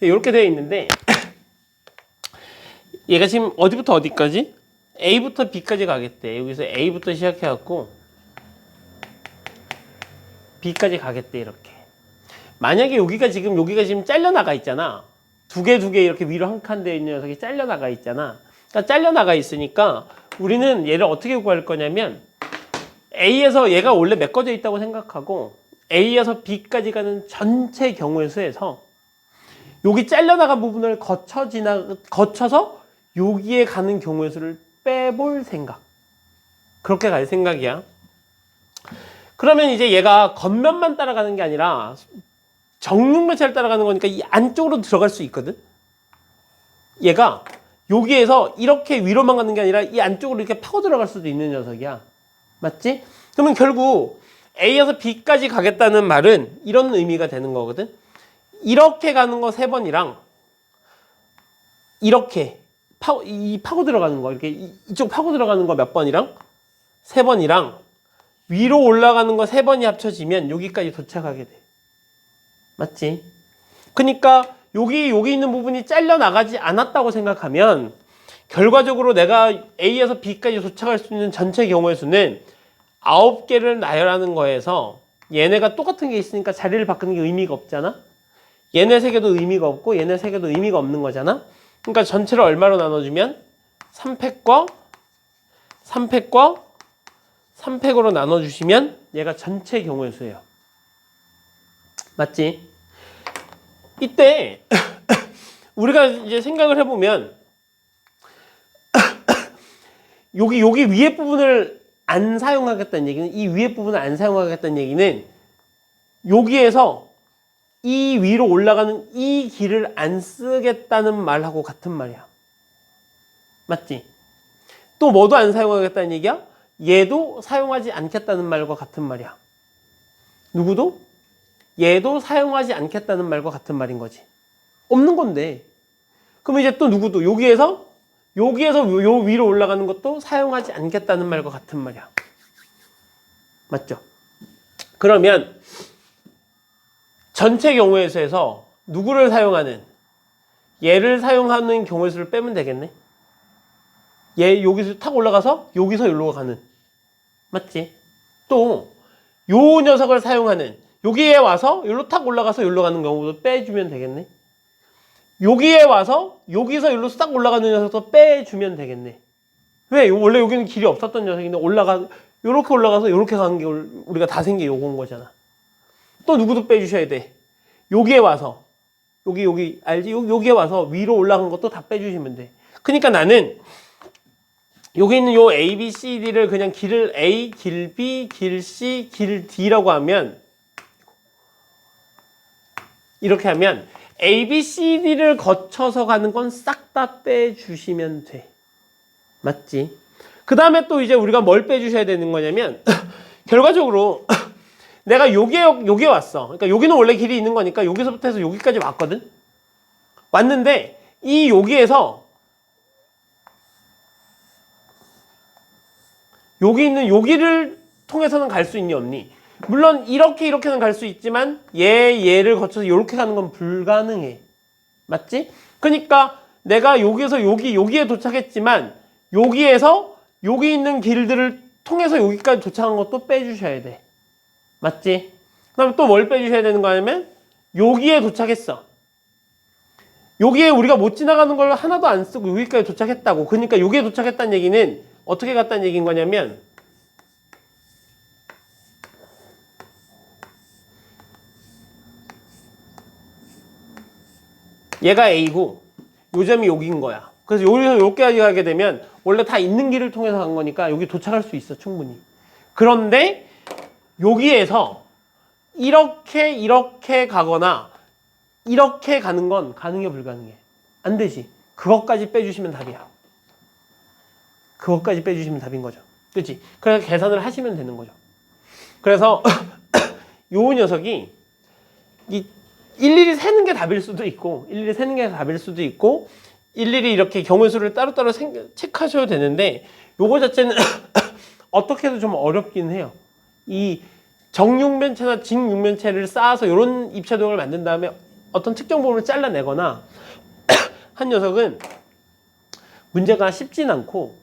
이렇게 되어 있는데 얘가 지금 어디부터 어디까지? A부터 B까지 가겠대. 여기서 A부터 시작해갖고 B까지 가겠대 이렇게. 만약에 여기가 지금 여기가 지금 잘려나가 있잖아. 두 개 두 개 이렇게 위로 한 칸 되어 있는 녀석이 잘려나가 있잖아. 그러니까 잘려나가 있으니까 우리는 얘를 어떻게 구할 거냐면 A에서 얘가 원래 메꿔져 있다고 생각하고 A에서 B까지 가는 전체 경우의 수에서 여기 잘려나간 부분을 거쳐 지나 거쳐서 여기에 가는 경우의 수를 빼볼 생각. 그렇게 갈 생각이야. 그러면 이제 얘가 겉면만 따라가는 게 아니라 정육면체를 따라가는 거니까 이 안쪽으로 들어갈 수 있거든. 얘가 여기에서 이렇게 위로만 가는 게 아니라 이 안쪽으로 이렇게 파고 들어갈 수도 있는 녀석이야. 맞지? 그러면 결국 A에서 B까지 가겠다는 말은 이런 의미가 되는 거거든. 이렇게 가는 거 세 번이랑 이렇게 파고 이 파고 들어가는 거 이렇게 이- 이쪽 파고 들어가는 거 몇 번이랑 세 번이랑 위로 올라가는 거 세 번이 합쳐지면 여기까지 도착하게 돼. 맞지? 그러니까 여기 여기 있는 부분이 잘려 나가지 않았다고 생각하면 결과적으로 내가 A에서 B까지 도착할 수 있는 전체 경우의 수는 아홉 개를 나열하는 거에서 얘네가 똑같은 게 있으니까 자리를 바꾸는 게 의미가 없잖아. 얘네 세 개도 의미가 없고 얘네 세 개도 의미가 없는 거잖아. 그러니까 전체를 얼마로 나눠주면 3팩과 3팩과 3팩으로 나눠주시면 얘가 전체 경우의 수예요. 맞지? 이때 우리가 이제 생각을 해보면 여기 여기 위에 부분을 안 사용하겠다는 얘기는 이 위에 부분을 안 사용하겠다는 얘기는 여기에서 이 위로 올라가는 이 길을 안 쓰겠다는 말하고 같은 말이야. 맞지? 또 뭐도 안 사용하겠다는 얘기야? 얘도 사용하지 않겠다는 말과 같은 말이야. 누구도? 얘도 사용하지 않겠다는 말과 같은 말인 거지. 없는 건데. 그럼 이제 또 누구도 여기에서 여기에서 요- 요 위로 올라가는 것도 사용하지 않겠다는 말과 같은 말이야. 맞죠? 그러면 전체 경우의 수에서 누구를 사용하는 얘를 사용하는 경우의 수를 빼면 되겠네. 얘 여기서 탁 올라가서 여기서 여기로 가는 맞지? 또 요 녀석을 사용하는 여기에 와서 여기로 탁 올라가서 여기로 가는 경우도 빼주면 되겠네. 여기에 와서 여기서 여기로 싹 올라가는 녀석도 빼주면 되겠네. 왜? 요- 원래 여기는 길이 없었던 녀석인데 올라가 요렇게 올라가서 요렇게 가는 게 올- 우리가 다 생겨 요건 거잖아. 또 누구도 빼주셔야 돼. 여기에 와서 여기 여기 알지? 여기, 여기에 와서 위로 올라간 것도 다 빼주시면 돼. 그러니까 나는 여기 있는 요 A, B, C, D를 그냥 길을 A, 길 B, 길 C, 길 D라고 하면 이렇게 하면 A, B, C, D를 거쳐서 가는 건 싹 다 빼주시면 돼. 맞지? 그 다음에 또 이제 우리가 뭘 빼주셔야 되는 거냐면 결과적으로 내가 여기에 여기에 왔어. 그러니까 여기는 원래 길이 있는 거니까 여기서부터 해서 여기까지 왔거든. 왔는데 이 여기에서 여기 있는 여기를 통해서는 갈 수 있니 없니? 물론 이렇게 이렇게는 갈 수 있지만 얘 얘를 거쳐서 이렇게 가는 건 불가능해. 맞지? 그러니까 내가 여기에서 여기 여기에 도착했지만 여기에서 여기 있는 길들을 통해서 여기까지 도착한 것도 빼주셔야 돼. 맞지? 그 다음에 또 뭘 빼주셔야 되는 거냐면 여기에 도착했어. 여기에 우리가 못 지나가는 걸 하나도 안 쓰고 여기까지 도착했다고. 그러니까 여기에 도착했다는 얘기는 어떻게 갔다는 얘기인 거냐면 얘가 A고 요 점이 여기인 거야. 그래서 여기서 여기까지 가게 되면 원래 다 있는 길을 통해서 간 거니까 여기 도착할 수 있어 충분히. 그런데 여기에서 이렇게 이렇게 가거나 이렇게 가는 건 가능해 불가능해? 안 되지. 그것까지 빼주시면 답이야. 그것까지 빼주시면 답인 거죠. 그렇지? 그래서 계산을 하시면 되는 거죠. 그래서 요 녀석이 이 일일이 세는 게 답일 수도 있고 일일이 세는 게 답일 수도 있고 일일이 이렇게 경우의 수를 따로따로 생, 체크하셔도 되는데 요거 자체는 어떻게 해도 좀 어렵긴 해요. 이 정육면체나 직육면체를 쌓아서 이런 입체도형을 만든 다음에 어떤 특정 부분을 잘라내거나 한 녀석은 문제가 쉽진 않고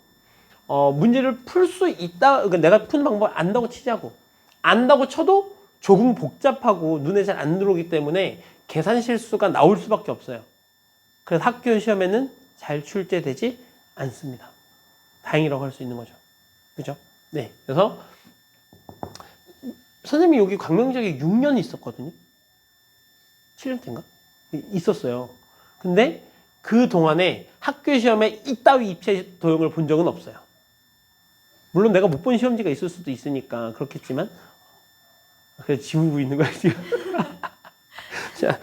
어, 문제를 풀 수 있다. 그러니까 내가 푸는 방법을 안다고 치자고 안다고 쳐도 조금 복잡하고 눈에 잘 안 들어오기 때문에 계산 실수가 나올 수밖에 없어요. 그래서 학교 시험에는 잘 출제되지 않습니다. 다행이라고 할 수 있는 거죠. 그죠? 네. 그래서 선생님이 여기 광명지역에 6년 있었거든요. 7년 때인가? 있었어요. 근데 그 동안에 학교 시험에 이따위 입체 도형을 본 적은 없어요. 물론 내가 못 본 시험지가 있을 수도 있으니까 그렇겠지만 그래서 지우고 있는 거야 지금. 자